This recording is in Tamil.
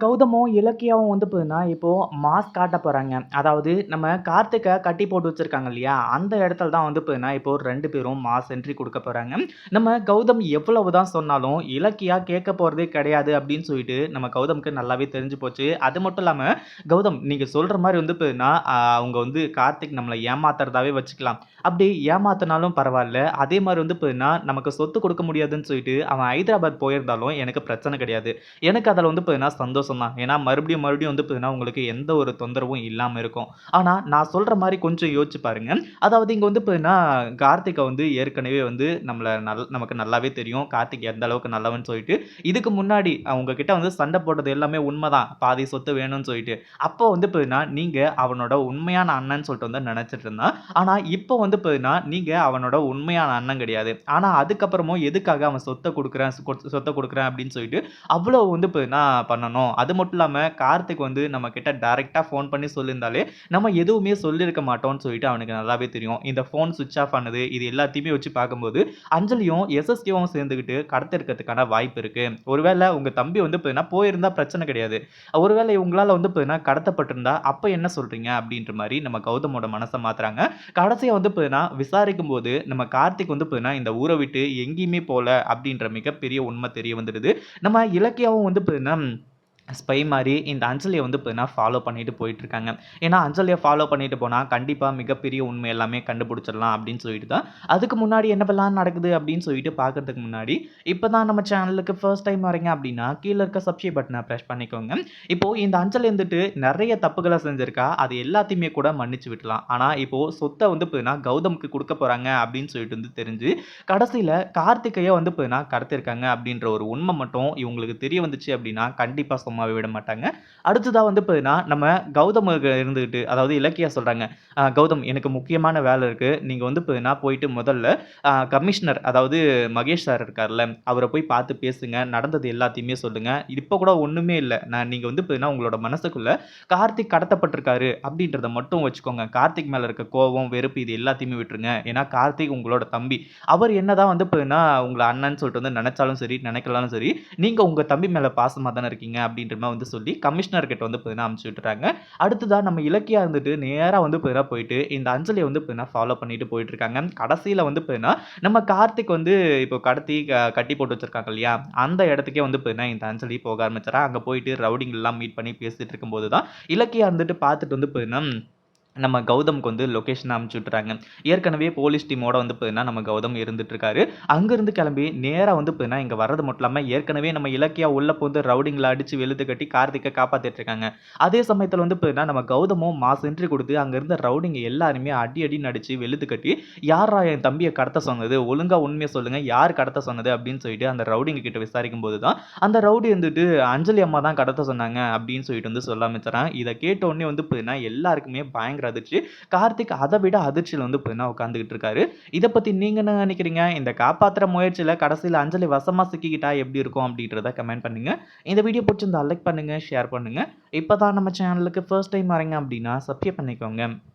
கௌதமும், இலக்கியாவும் வந்து பார்த்தீங்கன்னா, இப்போது மாஸ் காட்ட போகிறாங்க அதாவது நம்ம கார்த்திகை கட்டி போட்டு வச்சுருக்காங்க இல்லையா? அந்த இடத்துல தான் வந்து பார்த்தீங்கன்னா, இப்போ ரெண்டு பேரும் மாஸ் என்ட்ரி கொடுக்க போகிறாங்க நம்ம கௌதம் எவ்வளவு தான் சொன்னாலும், இலக்கியா கேட்க போகிறதே கிடையாது அப்படின்னு சொல்லிட்டு நம்ம கௌதமுக்கு நல்லாவே தெரிஞ்சு போச்சு. அது மட்டும் இல்லாமல் கௌதம் நீங்கள் சொல்கிற மாதிரி வந்து பார்த்தீங்கன்னா, அவங்க வந்து கார்த்திக் நம்மளை ஏமாத்துறதாவே வச்சுக்கலாம். அப்படி ஏமாத்தினாலும் பரவாயில்ல அதே மாதிரி வந்து பார்த்தீங்கன்னா, நமக்கு சொத்து கொடுக்க முடியாதுன்னு சொல்லிட்டு அவன் ஹைதராபாத் போயிருந்தாலும் எனக்கு பிரச்சனை கிடையாது. எனக்கு அதில் வந்து பார்த்தீங்கன்னா, சந்தோஷம் தான். ஏன்னா மறுபடியும் மறுபடியும் வந்து பார்த்தீங்கன்னா, உங்களுக்கு எந்த ஒரு தொந்தரவும் இல்லாமல் இருக்கும். ஆனால் நான் சொல்கிற மாதிரி கொஞ்சம் யோசிச்சு பாருங்க. அதாவது இங்கே வந்து பார்த்தீங்கன்னா, கார்த்திகை வந்து ஏற்கனவே வந்து நம்மளை நல் நமக்கு நல்லாவே தெரியும். கார்த்திக் எந்த அளவுக்கு நல்லவன்னு சொல்லிட்டு. இதுக்கு முன்னாடி அவங்க கிட்ட வந்து சண்டை போட்டது எல்லாமே உண்மைதான் பாதி சொத்து வேணும்னு சொல்லிட்டு. அப்போ வந்து பார்த்தீங்கன்னா, நீங்கள் அவனோட உண்மையான அண்ணன்னு சொல்லிட்டு வந்து நினச்சிட்டு இருந்தான். ஆனால் இப்போ வந்து பார்த்தீங்கன்னா, நீங்கள் அவனோட உண்மையான அண்ணன் கிடையாது. ஆனால் அதுக்கப்புறமும் எதுக்காக அவன் சொத்தை கொடுக்குறேன் சொத்தை கொடுக்குறேன் அப்படின்னு சொல்லிட்டு, அவ்வளோ வந்து பார்த்தீங்கன்னா பண்ணணும். அது மட்டும் இல்லாமல் கார்த்திக் வந்து நம்ம கிட்ட டைரக்ட்டா ஃபோன் பண்ணி சொல்லியிருந்தாலே, நம்ம எதுவுமே சொல்லியிருக்க மாட்டோம்னு சொல்லிட்டு அவனுக்கு நல்லாவே தெரியும். இந்த ஃபோன் சுவிச் ஆஃப் ஆனது, இது எல்லாத்தையுமே வச்சு பார்க்கும்போது, அஞ்சலியும், எஸ்எஸ்கேவும் சேர்ந்துக்கிட்டு கடத்திருக்கிறதுக்கான வாய்ப்பு இருக்கு. ஒருவேளை உங்க தம்பி வந்து பார்த்தீங்கன்னா, போயிருந்தா பிரச்சனை கிடையாது. ஒருவேளை இவங்களால் வந்து பார்த்தீங்கன்னா, கடத்தப்பட்டிருந்தா, அப்போ என்ன சொல்றீங்க? அப்படின்ற மாதிரி நம்ம கௌதமோட மனசை மாத்துறாங்க. கடைசியாக வந்து பார்த்தீங்கன்னா, விசாரிக்கும்போது நம்ம கார்த்திக் வந்து பார்த்தீங்கன்னா, இந்த ஊரை விட்டு எங்கேயுமே போல அப்படின்ற மிகப்பெரிய உண்மை தெரிய வந்துடுது. நம்ம இலக்கியாவும் வந்து பார்த்தீங்கன்னா, ஸ்பை மாதிரி இந்த அஞ்சலியை வந்து பார்த்தீங்கன்னா, ஃபாலோ பண்ணிட்டு போயிட்டுருக்காங்க. ஏன்னா அஞ்சலியை ஃபாலோ பண்ணிட்டு போனால் கண்டிப்பாக மிகப்பெரிய உண்மை எல்லாமே கண்டுபிடிச்சிடலாம் அப்படின்னு சொல்லிட்டு தான். அதுக்கு முன்னாடி என்னவெல்லாம் நடக்குது அப்படின்னு சொல்லிட்டு பார்க்கறதுக்கு முன்னாடி, இப்போ தான் நம்ம சேனலுக்கு ஃபர்ஸ்ட் டைம் வரீங்க அப்படின்னா, கீழே இருக்க சப்ஸ்கிரைப் பட்டனை ப்ரெஸ் பண்ணிக்கோங்க. இப்போது இந்த அஞ்சல் வந்துட்டு நிறைய தப்புகளை செஞ்சுருக்கா அது எல்லாத்தையுமே கூட மன்னிச்சு விடலாம் ஆனால் இப்போது சொத்தை வந்து பார்த்தீங்கன்னா, கௌதமுக்கு கொடுக்க போகிறாங்க அப்படின்னு சொல்லிட்டு வந்து தெரிஞ்சு, கடைசியில் கார்த்திகையை வந்து பார்த்தீங்கன்னா, கடத்திருக்காங்க அப்படின்ற ஒரு உண்மை மட்டும் இவங்களுக்கு தெரிய வந்துச்சு அப்படின்னா, கண்டிப்பாக சும்மா சும்மாவே விட மாட்டாங்க. அடுத்ததாக வந்து பார்த்தீங்கன்னா, நம்ம கௌதம இருந்துக்கிட்டு அதாவது இலக்கியா சொல்கிறாங்க கௌதம் எனக்கு முக்கியமான வேலை இருக்குது நீங்கள் வந்து பார்த்தீங்கன்னா, போயிட்டு முதல்ல கமிஷனர் அதாவது மகேஷ் சார் இருக்கார்ல, அவரை போய் பார்த்து பேசுங்க. நடந்தது எல்லாத்தையுமே சொல்லுங்க. இப்போ கூட ஒன்றுமே இல்லை நான் நீங்கள் வந்து பார்த்தீங்கன்னா, உங்களோட மனசுக்குள்ளே கார்த்திக் கடத்தப்பட்டிருக்காரு அப்படின்றத மட்டும் வச்சுக்கோங்க. கார்த்திக் மேலே இருக்க கோவம், வெறுப்பு இது எல்லாத்தையுமே விட்டுருங்க. ஏன்னா கார்த்திக் உங்களோட தம்பி. அவர் என்னதான் வந்து பார்த்தீங்கன்னா, உங்களை அண்ணன்னு சொல்லிட்டு வந்து நினச்சாலும் சரி, நினைக்கலாலும் சரி, நீங்கள் உங்கள் தம்பி மேலே பாசமாக தானே இருக்கீங்க அப்படின்ற மாதிரி வந்து சொல்லி கமிஷனர்கிட்ட வந்து பார்த்தீங்கன்னா, அனுப்பிச்சு விட்டுறாங்க. அடுத்ததாக நம்ம இலக்கியா இருந்துட்டு நேராக வந்து பார்த்தீங்கன்னா, போயிட்டு இந்த அஞ்சலியை வந்து பார்த்தீங்கன்னா, ஃபாலோ பண்ணிட்டு போயிட்டுருக்காங்க. கடைசியில் வந்து பார்த்தீங்கன்னா, நம்ம கார்த்திக் வந்து இப்போ கடத்தி க கட்டி போட்டு வச்சிருக்காங்க இல்லையா? அந்த இடத்துக்கே வந்து பார்த்தீங்கன்னா, இந்த அஞ்சலி போக ஆரம்பிச்சுறா. அங்கே போயிட்டு ரவுடிங்லாம் மீட் பண்ணி பேசிட்டு இருக்கும்போது தான், இலக்கியா இருந்துட்டு பார்த்துட்டு வந்து பார்த்தீங்கன்னா, நம்ம கௌதம்க்கு வந்து லொகேஷன் அமுச்சு விட்டுறாங்க. ஏற்கனவே போலீஸ் டீமோட வந்து பார்த்தீங்கன்னா, நம்ம கௌதம் இருந்துட்டு இருக்காரு. அங்கிருந்து கிளம்பி நேராக வந்து பார்த்தீங்கன்னா, இங்கே வர்றது மட்டும் இல்லாமல் ஏற்கனவே நம்ம இலக்கியா உள்ள புகுந்து ரவுடிங்கில் அடிச்சு வெளுத்து கட்டி கார்த்திக்கை காப்பாற்றிட்டு இருக்காங்க. அதே சமயத்தில் வந்து பார்த்தீங்கன்னா, நம்ம கௌதமும் மாஸ் என்ட்ரி கொடுத்து அங்கேருந்து ரவுடிங்க எல்லாருமே அடி அடி நடித்து வெளுத்து கட்டி, யாரா என் தம்பியை கடத்த சொன்னது? ஒழுங்காக உண்மையை சொல்லுங்கள் யார் கடத்த சொன்னது?" அப்படின்னு சொல்லிட்டு அந்த ரவுடிங்க கிட்ட விசாரிக்கும்போது தான், அந்த ரவுடி வந்துட்டு அஞ்சலி அம்மா தான் கடத்த சொன்னாங்க அப்படின்னு சொல்லிட்டு வந்து சொல்ல ஆரம்பிச்சுறான். இதை கேட்ட உடனே வந்து பார்த்தீங்கன்னா, எல்லாருக்குமே பயங்கர அதிர்ச்சி. கார்த்திக் அதை விட அதிர்ச்சியில் வந்து பார்த்தீங்கன்னா, உட்கார்ந்துகிட்டு இருக்காரு. இதை பற்றி நீங்கள் என்ன நினைக்கிறீங்க இந்த காப்பாத்துற முயற்சியில் கடைசியில் அஞ்சலி வசமாக சிக்கிக்கிட்டா எப்படி இருக்கும்? அப்படின்றத கமெண்ட் பண்ணுங்க. இந்த வீடியோ பிடிச்சிருந்தா லைக் பண்ணுங்க, ஷேர் பண்ணுங்க. இப்போதான் நம்ம சேனலுக்கு ஃபர்ஸ்ட் டைம் வரீங்க அப்படின்னா, சப்ஸ்கிரைப் பண்ணிக்கோங்க.